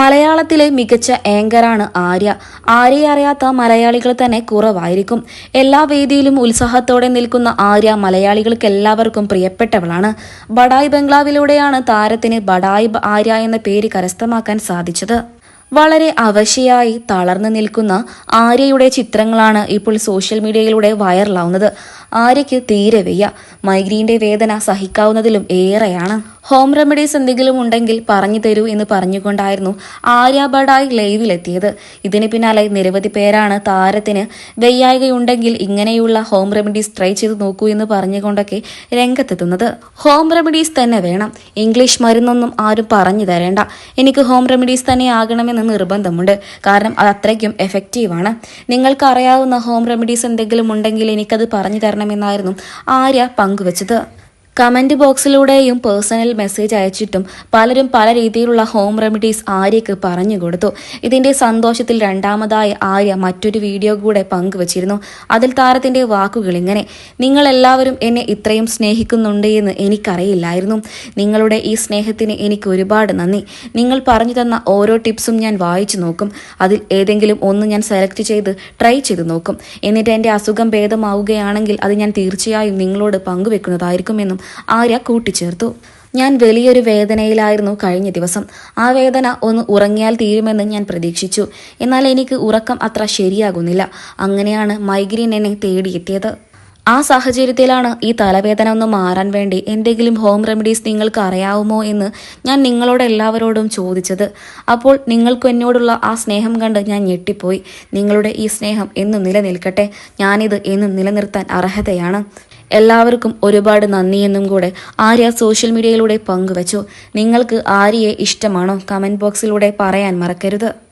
മലയാളത്തിലെ മികച്ച ആങ്കറാണ് ആര്യ. ആര്യയെ അറിയാത്ത മലയാളികൾ തന്നെ കുറവായിരിക്കും. എല്ലാ വേദിയിലും ഉത്സാഹത്തോടെ നിൽക്കുന്ന ആര്യ മലയാളികൾക്ക് എല്ലാവർക്കും പ്രിയപ്പെട്ടവളാണ്. ബഡായ് ബംഗ്ലാവിലൂടെയാണ് താരത്തിന് ബഡായ് ആര്യ എന്ന പേര് കരസ്ഥമാക്കാൻ സാധിച്ചത്. വളരെ അവശയായി തളർന്നു നിൽക്കുന്ന ആര്യയുടെ ചിത്രങ്ങളാണ് ഇപ്പോൾ സോഷ്യൽ മീഡിയയിലൂടെ വൈറലാവുന്നത് ആര്യയ്ക്ക് തീരെ വയ്യ. മൈഗ്രീന്റെ വേദന സഹിക്കാവുന്നതിലും ഏറെയാണ്. ഹോം റെമഡീസ് എന്തെങ്കിലും ഉണ്ടെങ്കിൽ പറഞ്ഞു തരൂ എന്ന് പറഞ്ഞുകൊണ്ടായിരുന്നു ആര്യ ബഡായ് ലൈവിലെത്തിയത്. ഇതിന് പിന്നാലെ നിരവധി പേരാണ് താരത്തിന് വയ്യായികയുണ്ടെങ്കിൽ ഇങ്ങനെയുള്ള ഹോം റെമഡീസ് ട്രൈ ചെയ്ത് നോക്കൂ എന്ന് പറഞ്ഞുകൊണ്ടൊക്കെ രംഗത്തെത്തുന്നത്. ഹോം റെമഡീസ് തന്നെ വേണം. ഇംഗ്ലീഷ് മരുന്നൊന്നും ആരും പറഞ്ഞു തരേണ്ട. എനിക്ക് ഹോം റെമഡീസ് തന്നെ ആകണമെന്ന് നിർബന്ധമുണ്ട്. കാരണം അത് അത്രയ്ക്കും നിങ്ങൾക്ക് അറിയാവുന്ന ഹോം റെമഡീസ് എന്തെങ്കിലും ഉണ്ടെങ്കിൽ എനിക്കത് പറഞ്ഞു തരണമെന്നായിരുന്നു ആര്യ പങ്കുവച്ചത്. കമന്റ് ബോക്സിലൂടെയും പേഴ്സണൽ മെസ്സേജ് അയച്ചിട്ടും പലരും പല രീതിയിലുള്ള ഹോം റെമഡീസ് ആര്യക്ക് പറഞ്ഞു കൊടുത്തു. ഇതിന്റെ സന്തോഷത്തിൽ രണ്ടാമതായി ആര്യ മറ്റൊരു വീഡിയോ കൂടെ പങ്കുവച്ചിരുന്നു. അതിൽ താരത്തിന്റെ വാക്കുകൾ ഇങ്ങനെ നിങ്ങൾ എല്ലാവരും എന്നെ ഇത്രയും സ്നേഹിക്കുന്നുണ്ട് എന്ന് എനിക്കറിയില്ലായിരുന്നു. നിങ്ങളുടെ ഈ സ്നേഹത്തിന് എനിക്ക് ഒരുപാട് നന്ദി. നിങ്ങൾ പറഞ്ഞു തന്ന ഓരോ ടിപ്സും ഞാൻ വായിച്ചു നോക്കും. അതിൽ ഏതെങ്കിലും ഒന്ന് ഞാൻ സെലക്ട് ചെയ്ത് ട്രൈ ചെയ്ത് നോക്കും. എന്നിട്ട് എന്റെ അസുഖം ഭേദമാവുകയാണെങ്കിൽ അത് ഞാൻ തീർച്ചയായും നിങ്ങളോട് പങ്കുവെക്കുന്നതായിരിക്കുമെന്നും ആര്യ കൂട്ടിച്ചേർത്തു. ഞാൻ വലിയൊരു വേദനയിലായിരുന്നു കഴിഞ്ഞ ദിവസം. ആ വേദന ഒന്ന് ഉറങ്ങിയാൽ തീരുമെന്ന് ഞാൻ പ്രതീക്ഷിച്ചു. എന്നാൽ എനിക്ക് ഉറക്കം അത്ര ശരിയാകുന്നില്ല. അങ്ങനെയാണ് മൈഗ്രീൻ എന്നെ തേടിയെത്തിയത്. ആ സാഹചര്യത്തിലാണ് ഈ തലവേദന ഒന്ന് മാറാൻ വേണ്ടി എന്തെങ്കിലും ഹോം റെമഡീസ് നിങ്ങൾക്ക് അറിയാവുമോ എന്ന് ഞാൻ നിങ്ങളോട് എല്ലാവരോടും ചോദിച്ചത്. അപ്പോൾ നിങ്ങൾക്ക് എന്നോടുള്ള ആ സ്നേഹം കണ്ട് ഞാൻ ഞെട്ടിപ്പോയി. നിങ്ങളുടെ ഈ സ്നേഹം എന്നും നിലനിൽക്കട്ടെ. ഞാനിത് എന്നും നിലനിർത്താൻ അർഹതയാണ്. എല്ലാവർക്കും ഒരുപാട് നന്ദിയെന്നും കൂടെ ആര്യ സോഷ്യൽ മീഡിയയിലൂടെ പങ്കുവച്ചു. നിങ്ങൾക്ക് ആര്യയെ ഇഷ്ടമാണോ? കമന്റ് ബോക്സിലൂടെ പറയാൻ മറക്കരുത്.